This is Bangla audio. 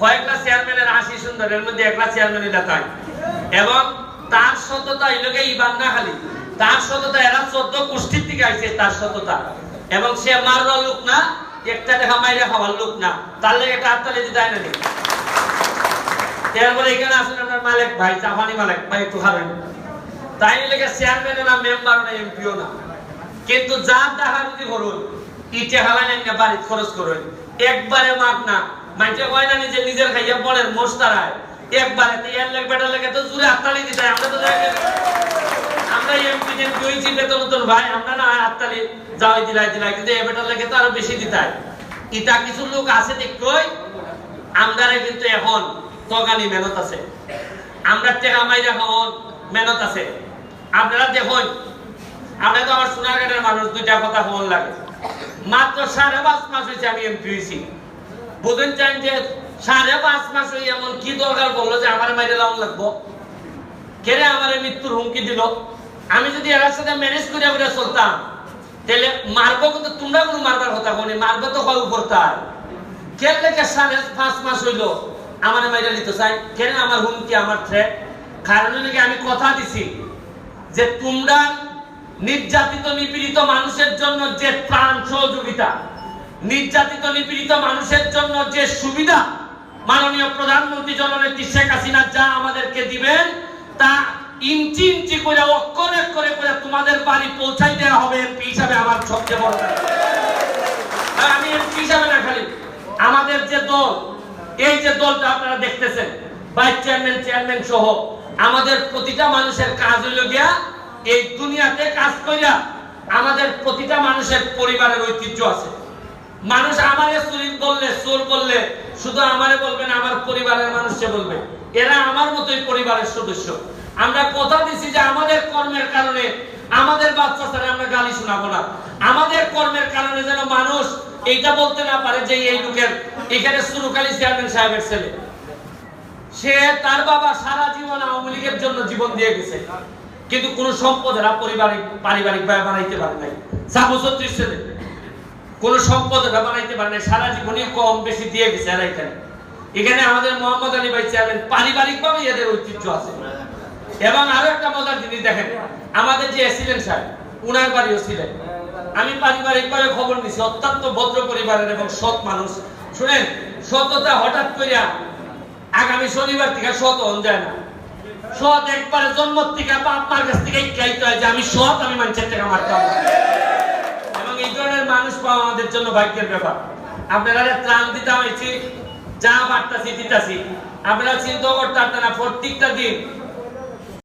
কয়েকটা চেয়ারম্যানের হাসি সুন্দর এর মধ্যে একটা চেয়ারম্যানের দেখায় এবং তার সততা এলাকে ইবান না খালি। তার সততা এরা চোদ্দ গোষ্ঠীর থেকে আইছে তার সততা। এবং সে মারবা লোক না, একটা দেখা মাইরে খাওয়ার লোক না। তার লেগে একটা হাততালি দিতে হয় না। এরপরে এখানে আসলে আপনার মালিক ভাই, জাপানি মালিক ভাই, একটু খাবেন তাই লেগে চেয়ারম্যান না মেম্বার না এমপিও না। কিন্তু যার দেখা যদি করুন ইটে হালান বাড়ি খরচ করুন। একবারে মাগ না। মাইটে কয় না নিজে নিজের খাইয়া পড়েন মোস্তারায় একবারে তো এর লেগ লেগে তো দিতে আমরা তো আমরা এমপি ভাই, আমরা না দিলাই দিলাই, কিন্তু এ বেটার লেগে তো আরও বেশি দিতে হয়। ইটা কিছু লোক আছে দেখই আমরা কিন্তু এখন তগানি মেহনত আছে। আমরা টেকা মাইরা হন মেহনত আছে। আপনারা দেখুন আমরা তো আমার সোনারঘাটের মানুষ, দুইটা কথা হন লাগে। মাত্র সাড়ে পাঁচ মাস হয়েছে আমি এমপি হয়েছি। বুঝেন চান যে সাড়ে পাঁচ মাস হয়ে এমন কি দরকার বলল যে আমার মাইরে লাউন লাগবো? কেরে আমার মৃত্যুর হুমকি দিল? আমি যদি এর সাথে ম্যানেজ করে করে চলতাম, তাহলে মারবো কিন্তু তোমরা কোনো মারবার কথা কোনি মারবো তো হয় উপর তার। লেগে সাড়ে পাঁচ মাস হইল আমার মাইরা নিতে চাই কেন আমার হুমকি, আমার থ্রেট কারণ নাকি আমি কথা দিছি যে তোমরা নির্যাতিত, নিপীড়িত মানুষের জন্য যে প্রাণ সহযোগিতা নির্যাতিত, নিপীড়িত মানুষের জন্য যে সুবিধা মাননীয় প্রধানমন্ত্রী জননেত্রী শেখ হাসিনা যা আমাদেরকে দিবেন, তা ইঞ্চি ইঞ্চি করে, অক্ষর করে করে তোমাদের বাড়ি পৌঁছাই দেওয়া হবে এমপি হিসাবে আমার সবচেয়ে বড় আমি এমপি হিসাবে না খালি, আমাদের যে দল, এই যে দলটা আপনারা দেখতেছেন, ভাইস চেয়ারম্যান চেয়ারম্যান সহ, আমাদের প্রতিটা মানুষের কাজ হইল গিয়া এই দুনিয়াতে কাজ করিয়া আমাদের প্রতিটা মানুষের পরিবারের ঐতিহ্য আছে। মানুষ আমারে চুরি বললে, চোর বললে, শুধু আমারে বলবে না, আমার পরিবারের মানুষকে বলবে। এরা আমার মতোই পরিবারের সদস্য। আমরা কথা দিছি যে আমাদের কর্মের কারণে আমাদের বাচ্চা ছাড়া আমরা গালি শোনাবো না। আমাদের কর্মের কারণে যেন মানুষ এইটা বলতে না পারে যে এই লোকের এখানে সুরকালী চেয়ারম্যান সাহেবের ছেলে। সে তার বাবা সারা জীবন আওয়ামী লীগের জন্য জীবন দিয়ে গেছে। কিন্তু কোন সম্পদ এরা পরিবারিক, পারিবারিক ভাবে বানাইতে পারে নাই। সাবু ছত্রিশ ছেলে কোন সম্পদ এরা বানাইতে পারে নাই। সারা জীবনই কম বেশি দিয়ে গেছে এরা এখানে। এখানে আমাদের মোহাম্মদ আলী ভাই চেয়ারম্যান পারিবারিক ভাবে এদের ঐতিহ্য আছে। এবং আরও একটা মজার জিনিস দেখেন, আমাদের যে এসিলেন সাহেব উনার বাড়িও ছিলেন। আমি পারিবারিক ভাবে খবর নিছি, অত্যন্ত ভদ্র পরিবারের এবং সৎ মানুষ। শুনেন, সততা হঠাৎ করিয়া আগামী শনিবার থেকে সৎ হন যায় না। সৎ একবারে জন্ম থেকে বাপ মার কাছ থেকে যে আমি সৎ, আমি মানুষের টাকা মারতে মানুষ পাওয়া আমাদের জন্য ভাগ্যের ব্যাপার। আপনারা ত্রাণ দিতে হয়েছি, যা বার্তাছি দিতাছি। আপনারা চিন্তা করতে পারতেন প্রত্যেকটা দিন